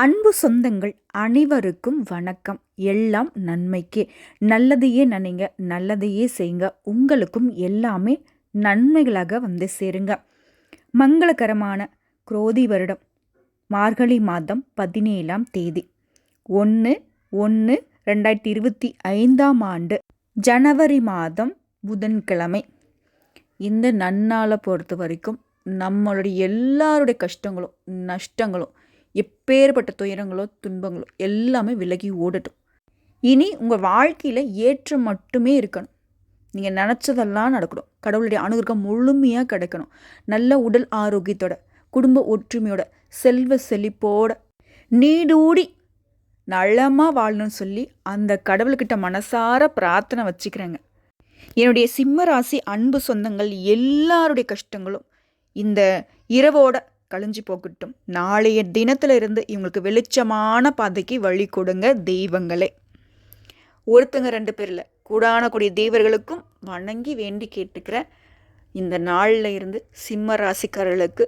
அன்பு சொந்தங்கள் அனைவருக்கும் வணக்கம். எல்லாம் நன்மைக்கே. நல்லதையே நினைங்க நல்லதையே செய்யுங்க. உங்களுக்கும் எல்லாமே நன்மைகளாக வந்து சேருங்க. மங்களகரமான குரோதி வருடம். மார்கழி மாதம் பதினேழாம் தேதி. ஒன்று ஒன்று ரெண்டாயிரத்தி இருபத்தி ஐந்தாம் ஆண்டு ஜனவரி மாதம் புதன்கிழமை. இந்த நன்னாளை பொறுத்த வரைக்கும் நம்மளுடைய எல்லாருடைய கஷ்டங்களும் நஷ்டங்களும் எப்பேற்பட்ட துயரங்களோ துன்பங்களோ எல்லாமே விலகி ஓடட்டும். இனி உங்கள் வாழ்க்கையில் ஏற்றம் மட்டுமே இருக்கணும். நீங்கள் நினச்சதெல்லாம் நடக்கணும். கடவுளுடைய அனுகிரகம் முழுமையாக கிடைக்கணும். நல்ல உடல் ஆரோக்கியத்தோட குடும்ப ஒற்றுமையோட செல்வ செழிப்போட நீடூடி நலமாக வாழணும்னு சொல்லி அந்த கடவுள்கிட்ட மனசார பிரார்த்தனை வச்சுக்கிறேங்க. என்னுடைய சிம்ம ராசி அன்பு சொந்தங்கள் எல்லாருடைய கஷ்டங்களும் இந்த இரவோட கழிஞ்சு போகட்டும். நாளைய தினத்திலிருந்து இவங்களுக்கு வெளிச்சமான பாதைக்கு வழி கொடுங்க தெய்வங்களே. ஒருத்தங்க ரெண்டு பேரில் கூடான கூடிய தெய்வர்களுக்கும் வணங்கி வேண்டி கேட்டுக்கிறேன் இந்த நாளில் இருந்து சிம்ம ராசிக்காரர்களுக்கு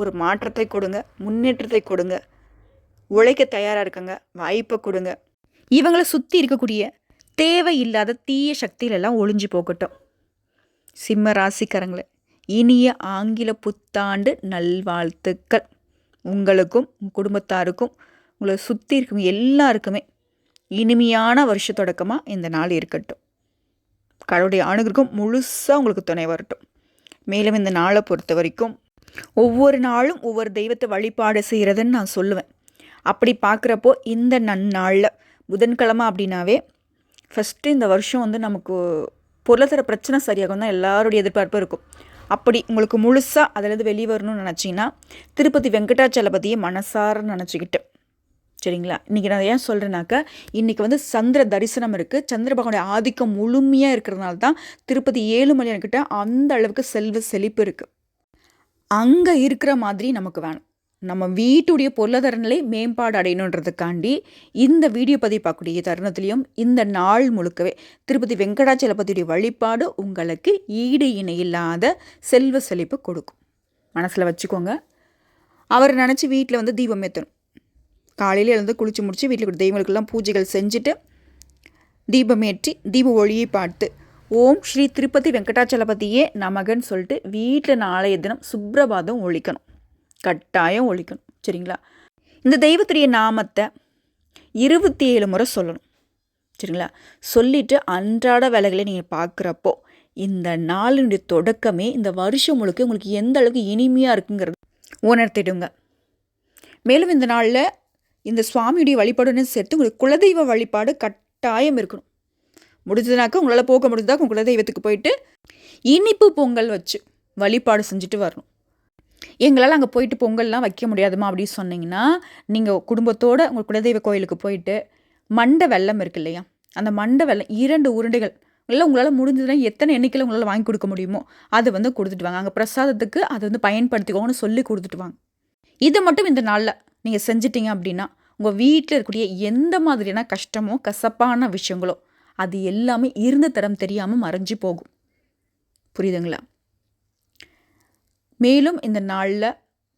ஒரு மாற்றத்தை கொடுங்க முன்னேற்றத்தை கொடுங்க. உழைக்க தயாராக இருக்கங்க வாய்ப்பை கொடுங்க. இவங்களை சுற்றி இருக்கக்கூடிய தேவையில்லாத தீய சக்தியிலெல்லாம் ஒளிஞ்சு போகட்டும். சிம்ம ராசிக்காரங்களை இனிய ஆங்கில புத்தாண்டு நல்வாழ்த்துக்கள். உங்களுக்கும் உங்கள் குடும்பத்தாருக்கும் உங்களை சுற்றி இருக்கும் எல்லாருக்குமே இனிமையான வருஷ தொடக்கமாக இந்த நாள் இருக்கட்டும். கடவுளுடைய அணுகிற்கும் முழுசாக உங்களுக்கு துணை வரட்டும். மேலும் இந்த நாளை பொறுத்த வரைக்கும் ஒவ்வொரு நாளும் ஒவ்வொரு தெய்வத்தை வழிபாடு செய்கிறதுன்னு நான் சொல்லுவேன். அப்படி பார்க்குறப்போ இந்த நன்னாளில் புதன்கிழமை அப்படின்னாவே ஃபஸ்ட்டு இந்த வருஷம் வந்து நமக்கு பொருளாதார பிரச்சனை சரியாகும் தான் எல்லாருடைய எதிர்பார்ப்பும் இருக்கும். அப்படி உங்களுக்கு முழுசாக அதிலேருந்து வெளியே வரணும்னு நினச்சிங்கன்னா திருப்பதி வெங்கடாச்சலபதியை மனசார நினச்சிக்கிட்டு. சரிங்களா? இன்றைக்கி நான் ஏன் சொல்கிறேன்னாக்கா இன்றைக்கி வந்து சந்திர தரிசனம் இருக்குது சந்திர பகவானுடைய ஆதிக்கம் முழுமையாக இருக்கிறதுனால தான் திருப்பதி ஏழுமலையான்கிட்ட அந்த அளவுக்கு செல்வ செழிப்பு இருக்குது அங்கே இருக்கிற மாதிரி நமக்கு வேணும். நம்ம வீட்டுடைய பொருளாதார நிலை மேம்பாடு அடையணுன்றதுக்காண்டி இந்த வீடியோ பதிவு பார்க்கக்கூடிய தருணத்திலையும் இந்த நாள் முழுக்கவே திருப்பதி வெங்கடாச்சலபதியுடைய வழிபாடு உங்களுக்கு ஈடு இணை இல்லாத செல்வ செழிப்பு கொடுக்கும். மனசில் வச்சுக்கோங்க. அவர் நினச்சி வீட்டில் வந்து தீபம் ஏற்றணும் காலையில் எழுந்து குளித்து முடித்து வீட்டில் கூட தெய்வங்களுக்கெல்லாம் பூஜைகள் செஞ்சுட்டு தீபம் ஏற்றி தீப ஒளியை பார்த்து ஓம் ஸ்ரீ திருப்பதி வெங்கடாச்சலபதியே நமகன்னு சொல்லிட்டு வீட்டில் நாளைய தினம் சுப்ரபாதம் ஒழிக்கணும். கட்டாயம் ஒழிக்கணும். சரிங்களா? இந்த தெய்வத்துடைய நாமத்தை இருபத்தி ஏழு முறை சொல்லணும். சரிங்களா? சொல்லிவிட்டு அன்றாட வேலைகளை நீங்கள் பார்க்குறப்போ இந்த நாளினுடைய தொடக்கமே இந்த வருஷம் முழுக்க உங்களுக்கு எந்த அளவுக்கு இனிமையாக இருக்குங்கிறது உணர்த்திடுங்க. மேலும் இந்த நாளில் இந்த சுவாமியுடைய வழிபாடுன்னு சேர்த்து உங்களுக்கு குலதெய்வ வழிபாடு கட்டாயம் இருக்கணும். முடிஞ்சதுனாக்கா உங்களால் போக முடிஞ்சதாக உங்கள் குலதெய்வத்துக்கு போயிட்டு இனிப்பு பொங்கல் வச்சு வழிபாடு செஞ்சுட்டு வரணும். எங்களால் அங்கே போயிட்டு பொங்கல்லாம் வைக்க முடியாதுமா அப்படின்னு சொன்னீங்கன்னா நீங்கள் குடும்பத்தோடு உங்கள் குலதெய்வ கோயிலுக்கு போயிட்டு மண்டை வெள்ளம் இருக்கு இல்லையா? அந்த மண்டை வெள்ளம் இரண்டு உருண்டைகள். இல்லை உங்களால் முடிஞ்சதுன்னா எத்தனை எண்ணிக்கையில் உங்களால் வாங்கி கொடுக்க முடியுமோ அது வந்து கொடுத்துட்டு வாங்க. அங்கே பிரசாதத்துக்கு அதை வந்து பயன்படுத்திக்கோங்கன்னு சொல்லி கொடுத்துட்டு வாங்க. இது மட்டும் இந்த நாளில் நீங்கள் செஞ்சிட்டிங்க அப்படின்னா உங்கள் வீட்டில் இருக்கக்கூடிய எந்த மாதிரியான கஷ்டமோ கசப்பான விஷயங்களோ அது எல்லாமே இருந்த தரம் தெரியாமல் மறைஞ்சு போகும். புரியுதுங்களா? மேலும் இந்த நாளில்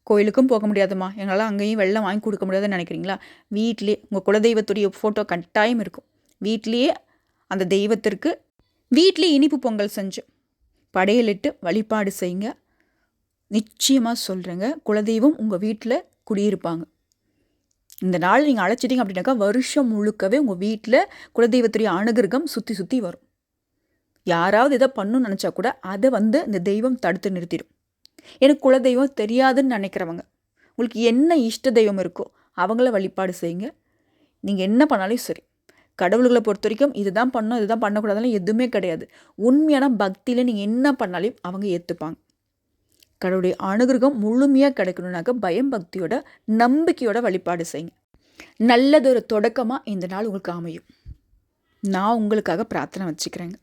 கோயிலுக்கும் போக முடியாதுமா எங்களால் அங்கேயும் வெள்ளம் வாங்கி கொடுக்க முடியாதுன்னு நினைக்கிறீங்களா? வீட்லேயே உங்கள் குலதெய்வத்துடைய ஃபோட்டோ கட்டாயம் இருக்கும். வீட்லேயே அந்த தெய்வத்திற்கு வீட்லேயே இனிப்பு பொங்கல் செஞ்சு படையலிட்டு வழிபாடு செய்யுங்க. நிச்சயமாக சொல்கிறேங்க குலதெய்வம் உங்கள் வீட்டில் குடியிருப்பாங்க. இந்த நாள் நீங்கள் அழைச்சிட்டிங்க அப்படின்னாக்கா வருஷம் முழுக்கவே உங்கள் வீட்டில் குலதெய்வத்துடைய அனுகிரகம் சுற்றி சுற்றி வரும். யாராவது எதை பண்ணணும்னு நினச்சா கூட அதை வந்து இந்த தெய்வம் தடுத்து நிறுத்திடும். எனக்கு குலதெய்வம் தெரியாதுன்னு நினைக்கிறவங்க. உங்களுக்கு என்ன இஷ்ட தெய்வம் இருக்கோ அவங்கள வழிபாடு செய்யுங்க. நீங்கள் என்ன பண்ணாலும் சரி. கடவுள்களை பொறுத்த வரைக்கும் இதுதான் பண்ணணும் இதுதான் பண்ணக்கூடாதுலாம் எதுவுமே கிடையாது. உண்மையான பக்தியில் நீங்கள் என்ன பண்ணாலும் அவங்க ஏற்றுப்பாங்க கடவுளுடைய அனுகிரகம் முழுமையாக கிடைக்கணுனாக்க பயம் பக்தியோட நம்பிக்கையோட வழிபாடு செய்யுங்க. நல்லதொரு தொடக்கமாக இந்த நாள் உங்களுக்கு அமையும். நான் உங்களுக்காக பிரார்த்தனை வச்சுக்கிறேங்க.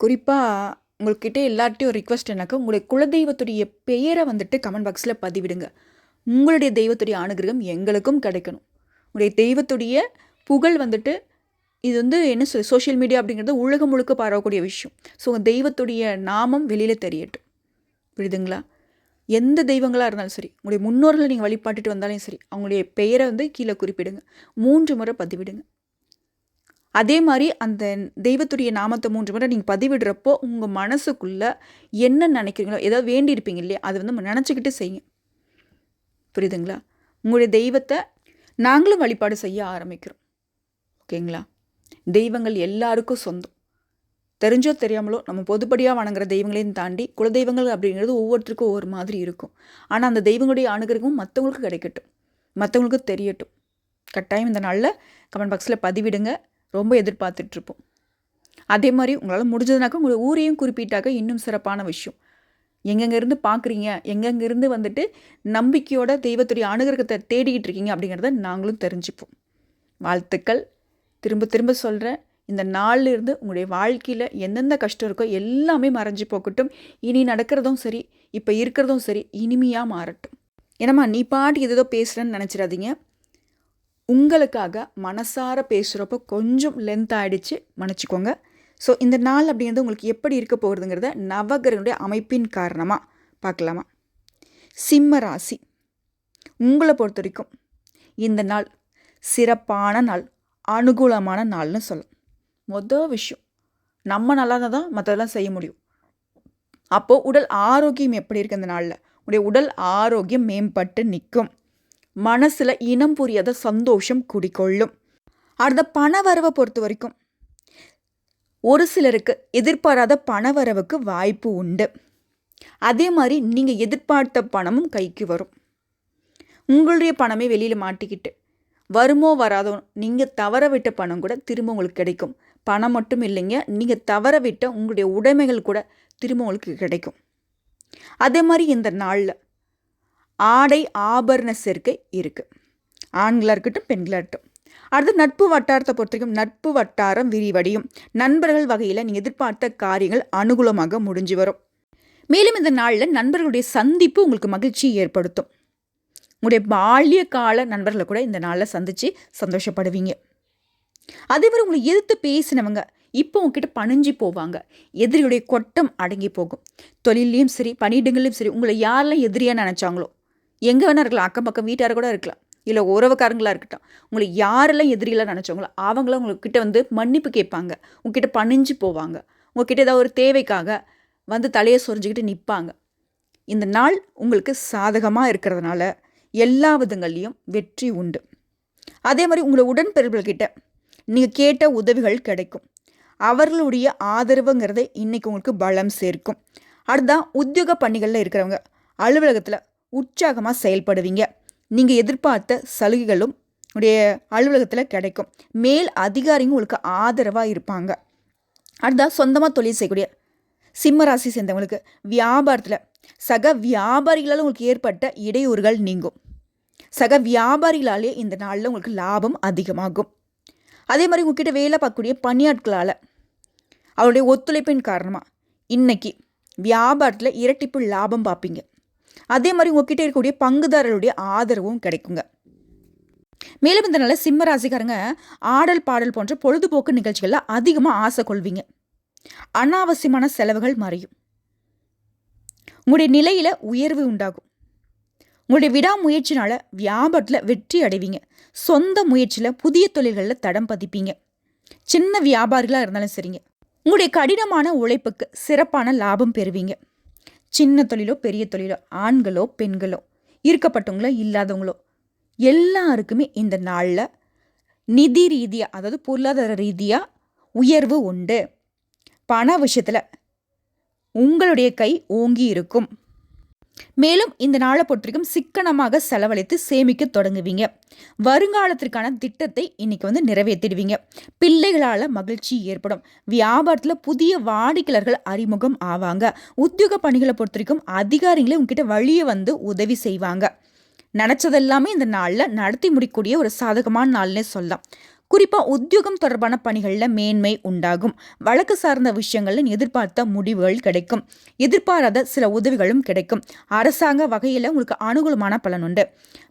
குறிப்பாக உங்கள்கிட்ட எல்லார்ட்டையும் ஒரு ரிக்வஸ்ட் எனக்கு உங்களுடைய குலதெய்வத்துடைய பெயரை வந்துட்டு கமெண்ட் பாக்ஸில் பதிவிடுங்க. உங்களுடைய தெய்வத்துடைய அனுகிரகம் எங்களுக்கும் கிடைக்கணும். உங்களுடைய தெய்வத்துடைய புகழ் வந்துட்டு இது வந்து என்ன சொல் சோஷியல் மீடியா அப்படிங்கிறது உலகம் முழுக்க பரவக்கூடிய விஷயம். ஸோ உங்கள் தெய்வத்துடைய நாமம் வெளியில் தெரியட்டும். புரியுதுங்களா? எந்த தெய்வங்களாக இருந்தாலும் சரி உங்களுடைய முன்னோர்களை நீங்கள் வழிபாட்டுட்டு வந்தாலும் சரி அவங்களுடைய பெயரை வந்து கீழே குறிப்பிடுங்க. மூன்று முறை பதிவிடுங்க. அதே மாதிரி அந்த தெய்வத்துடைய நாமத்தை மூன்று முறை நீங்கள் பதிவிடுறப்போ உங்கள் மனசுக்குள்ளே என்ன நினைக்கிறீங்களோ ஏதாவது வேண்டியிருப்பீங்க இல்லையா? அதை வந்து நினச்சிக்கிட்டு செய்யுங்க. புரியுதுங்களா? உங்களுடைய தெய்வத்தை நாங்களும் வழிபாடு செய்ய ஆரம்பிக்கிறோம். ஓகேங்களா? தெய்வங்கள் எல்லாருக்கும் சொந்தம். தெரிஞ்சோ தெரியாமலோ நம்ம பொதுப்படியாக வணங்குற தெய்வங்களையும் தாண்டி குலதெய்வங்கள் அப்படிங்கிறது ஒவ்வொருத்தருக்கும் ஒவ்வொரு மாதிரி இருக்கும். ஆனால் அந்த தெய்வங்களுடைய அணுகிறவும் மற்றவங்களுக்கு கிடைக்கட்டும். மற்றவங்களுக்கு தெரியட்டும். கட்டாயம் இந்த நாளில் கமெண்ட் பாக்ஸில் பதிவிடுங்க. ரொம்ப எதிர்பார்த்துட்ருப்போம். அதே மாதிரி உங்களால் முடிஞ்சதுனாக்கா உங்களை ஊரையும் குறிப்பிட்டாக்க இன்னும் சிறப்பான விஷயம். எங்கெங்கேருந்து பார்க்குறீங்க? எங்கெங்கேருந்து வந்துட்டு நம்பிக்கையோட தெய்வத்துடைய அனுகிரகத்தை தேடிக்கிட்டு இருக்கீங்க அப்படிங்கிறத நாங்களும் தெரிஞ்சுப்போம். வாழ்த்துக்கள். திரும்ப திரும்ப சொல்கிறேன் இந்த நாளில் இருந்து உங்களுடைய வாழ்க்கையில் எந்தெந்த கஷ்டம் இருக்கோ எல்லாமே மறைஞ்சு போகட்டும். இனி நடக்கிறதும் சரி இப்போ இருக்கிறதும் சரி இனிமையாக மாறட்டும். ஏன்னாம்மா நீ பாட்டு எதோ பேசுகிறேன்னு நினச்சிடாதீங்க. உங்களுக்காக மனசார பேசுகிறப்போ கொஞ்சம் லென்த் ஆகிடுச்சு மன்னிச்சிக்கோங்க. ஸோ இந்த நாள் அப்படிங்கிறது உங்களுக்கு எப்படி இருக்க போகிறதுங்கிறத நவகிரகனுடைய அமைப்பின் காரணமாக பார்க்கலாமா? சிம்ம ராசி. உங்களை பொறுத்த வரைக்கும் இந்த நாள் சிறப்பான நாள் அனுகூலமான நாள்னு சொல்லலாம். மொதல் விஷயம் நம்ம நல்லா இருந்தால் தான் மற்றதெல்லாம் செய்ய முடியும். அப்போது உடல் ஆரோக்கியம் எப்படி இருக்குது இந்த நாளில்? உடைய உடல் ஆரோக்கியம் மேம்பட்டு நிற்கும் மனசில் இனம் புரியாத சந்தோஷம் குடிக்கொள்ளும் அடுத்த பண வரவை பொறுத்த வரைக்கும் ஒரு சிலருக்கு எதிர்பாராத பண வரவுக்கு வாய்ப்பு உண்டு. அதே மாதிரி நீங்கள் எதிர்பார்த்த பணமும் கைக்கு வரும். உங்களுடைய பணமே வெளியில் மாட்டிக்கிட்டு வருமோ வராதோ நீங்கள் தவற விட்ட பணம் கூட திரும்ப உங்களுக்கு கிடைக்கும். பணம் மட்டும் இல்லைங்க நீங்கள் தவற விட்ட உங்களுடைய உடைமைகள் கூட திரும்ப உங்களுக்கு கிடைக்கும். அதே மாதிரி இந்த நாளில் ஆடை ஆபரண சேர்க்கை இருக்குது ஆண்களாக இருக்கட்டும் பெண்களாக இருக்கட்டும். அடுத்து நட்பு வட்டாரத்தை பொறுத்த வரைக்கும் நட்பு வட்டாரம் விரிவடையும். நண்பர்கள் வகையில் நீங்கள் எதிர்பார்த்த காரியங்கள் அனுகூலமாக முடிஞ்சு வரும். மேலும் இந்த நாளில் நண்பர்களுடைய சந்திப்பு உங்களுக்கு மகிழ்ச்சியை ஏற்படுத்தும். உங்களுடைய பால்ய கால நண்பர்களை கூட இந்த நாளில் சந்தித்து சந்தோஷப்படுவீங்க. அதே மாதிரி உங்களை எதிர்த்து பேசினவங்க இப்போ உங்ககிட்ட பணிஞ்சு போவாங்க. எதிரியுடைய கொட்டம் அடங்கி போகும். தொழிலையும் சரி பணியிடங்களையும் சரி உங்களை யாரெல்லாம் எதிரியாக நினச்சாங்களோ எங்கே வேணா இருக்கலாம் அக்கம் பக்கம் வீட்டார கூட இருக்கலாம். இல்லை உறவுக்காரங்களாக இருக்கட்டும். உங்களை யாரெல்லாம் எதிரிலாம் நினச்சவங்களோ அவங்களும் உங்கள்கிட்ட வந்து மன்னிப்பு கேட்பாங்க. உங்ககிட்ட பணிஞ்சு போவாங்க. உங்ககிட்ட ஏதாவது ஒரு தேவைக்காக வந்து தலையை சொரிஞ்சுக்கிட்டு நிற்பாங்க இந்த நாள் உங்களுக்கு சாதகமாக இருக்கிறதுனால எல்லா விதங்கள்லேயும் வெற்றி உண்டு. அதே மாதிரி உங்களை உடன்பிறப்புகள்கிட்ட நீங்கள் கேட்ட உதவிகள் கிடைக்கும். அவர்களுடைய ஆதரவுங்கிறத இன்றைக்கி உங்களுக்கு பலம் சேர்க்கும். அடுத்தான் உத்தியோக பணிகளில் இருக்கிறவங்க அலுவலகத்தில் உற்சாகமாக செயல்படுவீங்க. நீங்கள் எதிர்பார்த்த சலுகைகளும் உடைய அலுவலகத்தில் கிடைக்கும். மேல் அதிகாரிங்க உங்களுக்கு ஆதரவாக இருப்பாங்க. அடுத்தா சொந்தமாக தொழில் செய்யக்கூடிய சிம்மராசி சேர்ந்தவங்களுக்கு வியாபாரத்தில் சக வியாபாரிகளால் உங்களுக்கு ஏற்பட்ட இடையூறுகள் நீங்கும். சக வியாபாரிகளாலே இந்த நாளில் உங்களுக்கு லாபம் அதிகமாகும். அதே மாதிரி உங்ககிட்ட வேலை பார்க்கக்கூடிய பணியாட்களால் அவருடைய ஒத்துழைப்பின் காரணமாக இன்றைக்கி வியாபாரத்தில் இரட்டிப்பு லாபம் பார்ப்பீங்க. அதே மாதிரி உங்ககிட்ட இருக்கக்கூடிய பங்குதாரருடைய ஆதரவும் கிடைக்குங்க. மேலும் இந்த நல்ல சிம்ம ராசிக்காரங்க ஆடல் பாடல் போன்ற பொழுதுபோக்கு நிகழ்ச்சிகளில் அதிகமாக ஆசை கொள்வீங்க. அனாவசியமான செலவுகள் மறையும். உங்களுடைய நிலையில் உயர்வு உண்டாகும். உங்களுடைய விடாமுயற்சினால வியாபாரத்தில் வெற்றி அடைவீங்க. சொந்த முயற்சியில் புதிய தொழில்களில் தடம் பதிப்பீங்க. சின்ன வியாபாரிகளாக இருந்தாலும் சரிங்க. உங்களுடைய கடினமான உழைப்புக்கு சிறப்பான லாபம் பெறுவீங்க. சின்ன தொழிலோ பெரிய தொழிலோ ஆண்களோ பெண்களோ இருக்கப்பட்டவங்களோ இல்லாதவங்களோ எல்லாருக்குமே இந்த நாளில் நிதி ரீதியாக அதாவது பொருளாதார ரீதியாக உயர்வு உண்டு. பண விஷயத்தில் உங்களுடைய கை ஓங்கி இருக்கும். மேலும் இந்த நாளை பொறுத்தவரைக்கும் சிக்கனமாக செலவழித்து சேமிக்க தொடங்குவீங்க. வருங்காலத்திற்கான திட்டத்தை இன்னைக்கு வந்து நிறைவேற்றிடுவீங்க. பிள்ளைகளால் மகிழ்ச்சி ஏற்படும். வியாபாரத்தில் புதிய வாடிக்கையாளர்கள் அறிமுகம் ஆவாங்க. உத்தியோக பணிகளை பொறுத்த வரைக்கும் அதிகாரிகளே உங்ககிட்ட வழியை வந்து உதவி செய்வாங்க. நினச்சதெல்லாமே இந்த நாளில் நடத்தி முடிக்கக்கூடிய ஒரு சாதகமான நாள்னே சொல்லலாம். குறிப்பாக உத்தியோகம் தொடர்பான பணிகளில் மேன்மை உண்டாகும். வழக்கு சார்ந்த விஷயங்களில் எதிர்பார்த்த முடிவுகள் கிடைக்கும். எதிர்பாராத சில உதவிகளும் கிடைக்கும். அரசாங்க வகையில் உங்களுக்கு அனுகூலமான பலன் உண்டு.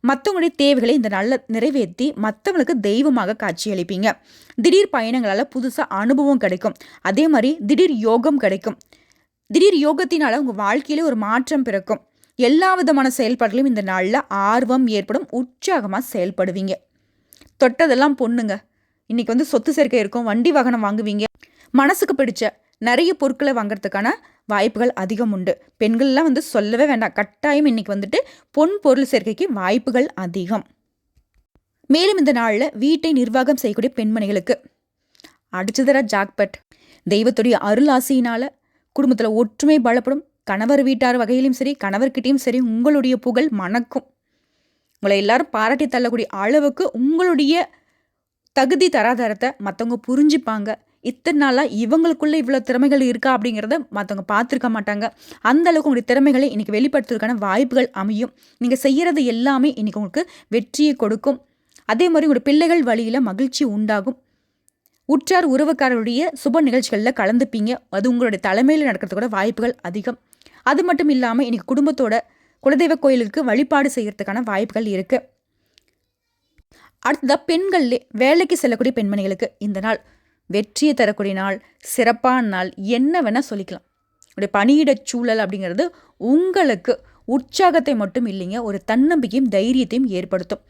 மற்றவங்களுடைய தேவைகளை இந்த நல்ல நிறைவேற்றி மற்றவங்களுக்கு தெய்வமாக காட்சியளிப்பீங்க. திடீர் பயணங்களால் புதுசாக அனுபவம் கிடைக்கும். அதே மாதிரி திடீர் யோகம் கிடைக்கும். திடீர் யோகத்தினால உங்கள் வாழ்க்கையில ஒரு மாற்றம் பிறக்கும். எல்லா விதமான செயல்பாடுகளையும் இந்த நாளில் ஆர்வம் ஏற்படும். உற்சாகமாக செயல்படுவீங்க. தொட்டதெல்லாம் பொண்ணுங்க. இன்றைக்கி வந்து சொத்து சேர்க்கை இருக்கும் வண்டி வாகனம் வாங்குவீங்க. மனசுக்கு பிடிச்ச நிறைய பொருட்களை வாங்குறதுக்கான வாய்ப்புகள் அதிகம் உண்டு. பெண்கள்லாம் வந்து சொல்லவே வேண்டாம். கட்டாயம் இன்றைக்கி வந்துட்டு பொன் பொருள் சேர்க்கைக்கு வாய்ப்புகள் அதிகம். மேலும் இந்த நாளில் வீட்டை நிர்வாகம் செய்யக்கூடிய பெண்மணிகளுக்கு அடிச்சதரா ஜாக்பட் தெய்வத்துடைய அருள் ஆசையினால் குடும்பத்தில் ஒற்றுமை பலப்படும் கணவர் வீட்டார் வகையிலும் சரி கணவர்கிட்டையும் சரி உங்களுடைய புகழ் மணக்கும். உங்களை எல்லாரும் பாராட்டி தள்ளக்கூடிய அளவுக்கு உங்களுடைய தகுதி தராதரத்தை மற்றவங்க புரிஞ்சுப்பாங்க. இத்தனை நாளாக இவங்களுக்குள்ளே இவ்வளோ திறமைகள் இருக்கா அப்படிங்கிறத மற்றவங்க பார்த்துருக்க மாட்டாங்க. அந்த அளவுக்கு உங்களுடைய திறமைகளை இன்றைக்கி வெளிப்படுத்துறதுக்கான வாய்ப்புகள் அமையும். நீங்கள் செய்கிறது எல்லாமே இன்றைக்கி உங்களுக்கு வெற்றியை கொடுக்கும். அதே மாதிரி உங்களுடைய பிள்ளைகள் வழியில் மகிழ்ச்சி உண்டாகும். உற்றார் உறவுக்காரருடைய சுப நிகழ்ச்சிகளில் கலந்துப்பீங்க. அது உங்களுடைய தலைமையில் நடக்கிறது கூட வாய்ப்புகள் அதிகம். அது மட்டும் இல்லாமல் இன்றைக்கி குடும்பத்தோட குலதெய்வ கோயிலுக்கு வழிபாடு செய்கிறதுக்கான வாய்ப்புகள் இருக்குது அடுத்ததாக பெண்கள்லே வேலைக்கு செல்லக்கூடிய பெண்மணிகளுக்கு இந்த நாள் வெற்றியை தரக்கூடிய நாள் சிறப்பான நாள் என்ன வேணால் சொல்லிக்கலாம். உடைய பணியிடச் சூழல் அப்படிங்கிறது உங்களுக்கு உற்சாகத்தை மட்டும் இல்லைங்க ஒரு தன்னம்பிக்கையும் தைரியத்தையும் ஏற்படுத்தும்.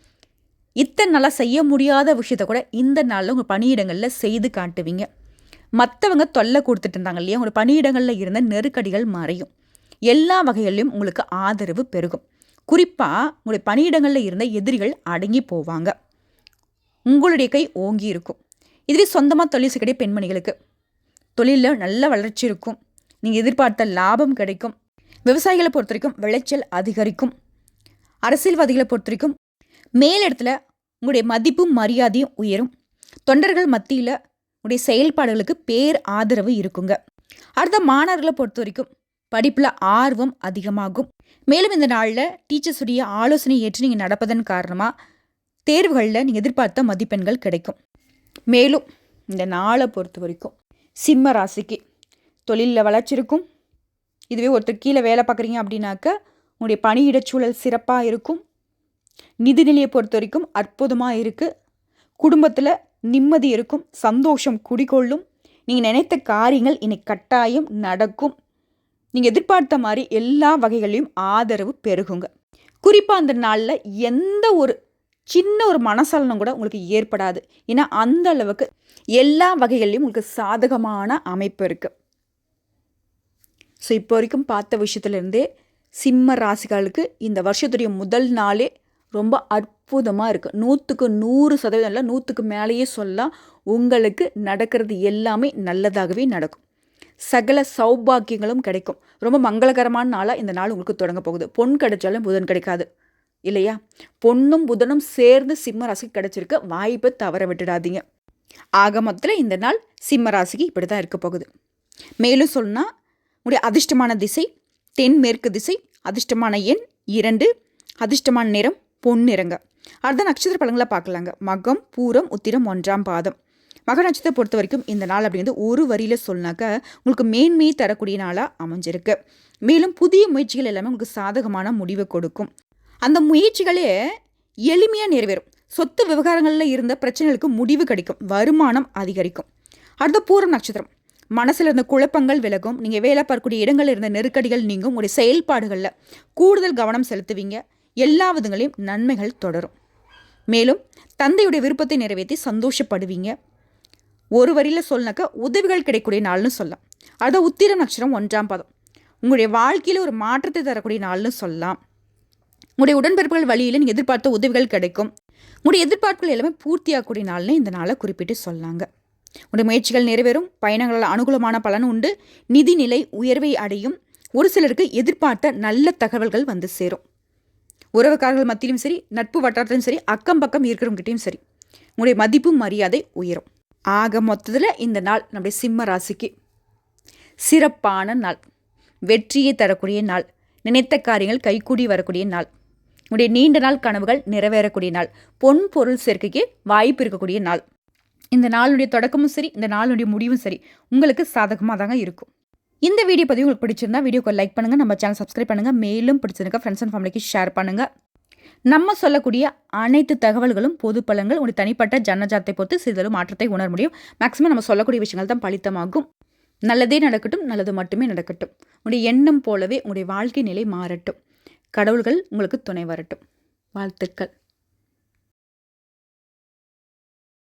இத்தனை நாளாக செய்ய முடியாத விஷயத்த கூட இந்த நாளில் உங்கள் பணியிடங்களில் செய்து காட்டுவீங்க. மற்றவங்க தொல்லை கொடுத்துட்டு இருந்தாங்க இல்லையா உங்கள் பணியிடங்களில் இருந்த நெருக்கடிகள் மறையும். எல்லா வகைகளிலும் உங்களுக்கு ஆதரவு பெருகும். குறிப்பாக உங்களுடைய பணியிடங்களில் இருந்த எதிரிகள் அடங்கி போவாங்க. உங்களுடைய கை ஓங்கி இருக்கும். இதுவே சொந்தமாக தொழில் செய்யக்கூடிய பெண்மணிகளுக்கு. தொழிலில் நல்ல வளர்ச்சி இருக்கும். நீங்கள் எதிர்பார்த்த லாபம் கிடைக்கும். விவசாயிகளை பொறுத்த வரைக்கும் விளைச்சல் அதிகரிக்கும். அரசியல்வாதிகளை பொறுத்த வரைக்கும் மேலிடத்துல உங்களுடைய மதிப்பும் மரியாதையும் உயரும். தொண்டர்கள் மத்தியில் உங்களுடைய செயல்பாடுகளுக்கு பேர் ஆதரவு இருக்குங்க. அடுத்த மாணவர்களை பொறுத்த வரைக்கும் படிப்பில் ஆர்வம் அதிகமாகும். மேலும் இந்த நாளில் டீச்சர்ஸுடைய ஆலோசனை ஏற்று நீங்கள் நடப்பதன் காரணமாக தேர்வுகளில் நீங்கள் எதிர்பார்த்த மதிப்பெண்கள் கிடைக்கும். மேலும் இந்த நாளை பொறுத்த வரைக்கும் சிம்ம ராசிக்கு தொழிலில் வளர்ச்சி இருக்கும். இதுவே ஒருத்தர் கீழே வேலை பார்க்குறீங்க அப்படின்னாக்க உங்களுடைய பணியிடச்சூழல் சிறப்பாக இருக்கும். நிதிநிலையை பொறுத்த வரைக்கும் அற்புதமாக இருக்குது குடும்பத்தில் நிம்மதி இருக்கும் சந்தோஷம் குடிகொள்ளும். நீங்கள் நினைத்த காரியங்கள் இன்னைக்கு கட்டாயம் நடக்கும். நீங்கள் எதிர்பார்த்த மாதிரி எல்லா வகைகளையும் ஆதரவு பெருகுங்க. குறிப்பாக அந்த நாளில் எந்த ஒரு சின்ன ஒரு மனசலனம் கூட உங்களுக்கு ஏற்படாது. ஏன்னா அந்த அளவுக்கு எல்லா வகைகள்லையும் உங்களுக்கு சாதகமான அமைப்பு இருக்குது ஸோ இப்போ வரைக்கும் பார்த்த விஷயத்துலேருந்தே சிம்ம ராசிகளுக்கு இந்த வருஷத்துடைய முதல் நாளே ரொம்ப அற்புதமாக இருக்குது நூற்றுக்கு நூறு சதவீதம் இல்லை நூற்றுக்கு மேலேயே சொல்லலாம் உங்களுக்கு நடக்கிறது எல்லாமே நல்லதாகவே நடக்கும். சகல சௌபாக்கியங்களும் கிடைக்கும். ரொம்ப மங்களகரமான நாளாக இந்த நாள் உங்களுக்கு தொடங்க போகுது. பொன் கிடைச்சாலும் புதன் கிடைக்காது. இல்லையா? பொண்ணும் புதனும் சேர்ந்து சிம்ம ராசிக்கு கிடைச்சிருக்க. வாய்ப்பை தவற விட்டுடாதீங்க. ஆக மொத்தத்தில் இந்த நாள் சிம்ம ராசிக்கு இப்படி தான் இருக்க போகுது. மேலும் சொன்னால் உடைய அதிர்ஷ்டமான திசை தென்மேற்கு திசை அதிர்ஷ்டமான எண் இரண்டு அதிர்ஷ்டமான நிறம் பொன்னிறங்க அடுத்த நட்சத்திர பழங்களை பார்க்கலாங்க. மகம் பூரம் உத்திரம் ஒன்றாம் பாதம். மக நட்சத்திரத்தை பொறுத்த வரைக்கும் இந்த நாள் அப்படிங்கிறது ஒரு வரியில் சொன்னாக்க உங்களுக்கு மேன்மையை தரக்கூடிய நாளாக அமைஞ்சிருக்கு. மேலும் புதிய முயற்சிகள் எல்லாமே உங்களுக்கு சாதகமான முடிவை கொடுக்கும். அந்த முயற்சிகளே எளிமையாக நிறைவேறும். சொத்து விவகாரங்களில் இருந்த பிரச்சனைகளுக்கு முடிவு கிடைக்கும். வருமானம் அதிகரிக்கும். அடுத்த பூரம் நட்சத்திரம். மனசில் இருந்த குழப்பங்கள் விலகும். நீங்கள் வேலை பார்க்கக்கூடிய இடங்களில் இருந்த நெருக்கடிகள் நீங்கும். உங்களுடைய செயல்பாடுகளில் கூடுதல் கவனம் செலுத்துவீங்க. எல்லா விதங்களையும் நன்மைகள் தொடரும். மேலும் தந்தையுடைய விருப்பத்தை நிறைவேற்றி சந்தோஷப்படுவீங்க. ஒரு வரியில் சொல்லினாக்க உதவிகள் கிடைக்கக்கூடிய நாள்னு சொல்லலாம். அடுத்த உத்திரம் நட்சத்திரம் ஒன்றாம் பதம். உங்களுடைய வாழ்க்கையில் ஒரு மாற்றத்தை தரக்கூடிய நாள்னு சொல்லலாம். உங்களுடைய உடன்பிறப்புகள் வழியில் நீங்கள் எதிர்பார்த்த உதவிகள் கிடைக்கும். உங்களுடைய எதிர்பார்ப்புகள் எல்லாமே பூர்த்தியாகக்கூடிய நாள்னு இந்த நாளை குறிப்பிட்டு சொல்லாங்க உங்களுடைய முயற்சிகள் நிறைவேறும். பயணங்களால் அனுகூலமான பலன் உண்டு. நிதிநிலை உயர்வை அடையும். ஒரு சிலருக்கு எதிர்பார்த்த நல்ல தகவல்கள் வந்து சேரும். உறவுக்காரர்கள் மத்தியிலும் சரி நட்பு வட்டாரத்திலும் சரி அக்கம் பக்கம் இருக்கிறவங்ககிட்டையும் சரி உங்களுடைய மதிப்பு மரியாதை உயரும். ஆக மொத்தத்தில் இந்த நாள் நம்முடைய சிம்ம ராசிக்கு சிறப்பான நாள். வெற்றியை தரக்கூடிய நாள். நினைத்த காரியங்கள் கைகூடி வரக்கூடிய நாள். உடைய நீண்ட நாள் கனவுகள் நிறைவேறக்கூடிய நாள். பொன் பொருள் சேர்க்கைக்கு வாய்ப்பு இருக்கக்கூடிய நாள். இந்த நாளுடைய தொடக்கமும் சரி இந்த நாளுடைய முடிவும் சரி உங்களுக்கு சாதகமாக தாங்க இருக்கும். இந்த வீடியோ பதிவு உங்களுக்கு பிடிச்சிருந்தா வீடியோக்கு லைக் பண்ணுங்கள் நம்ம சேனல் சப்ஸ்கிரைப் பண்ணுங்கள் மேலும் பிடிச்சிருக்க ஃப்ரெண்ட்ஸ் அண்ட் ஃபேமிலிக்கு ஷேர் பண்ணுங்கள் நம்ம சொல்லக்கூடிய அனைத்து தகவல்களும் பொது பலங்கள் உங்களுடைய தனிப்பட்ட ஜனஜாத்தை பொறுத்து சிறிதளவு மாற்றத்தை உணர முடியும். மேக்ஸிமம் நம்ம சொல்லக்கூடிய விஷயங்கள் தான் பலித்தமாகும். நல்லதே நடக்கட்டும் நல்லது மட்டுமே நடக்கட்டும். உங்களுடைய எண்ணம் போலவே உங்களுடைய வாழ்க்கை நிலை மாறட்டும். கடவுள்கள் உங்களுக்கு துணை வரட்டும். வாழ்த்துக்கள்.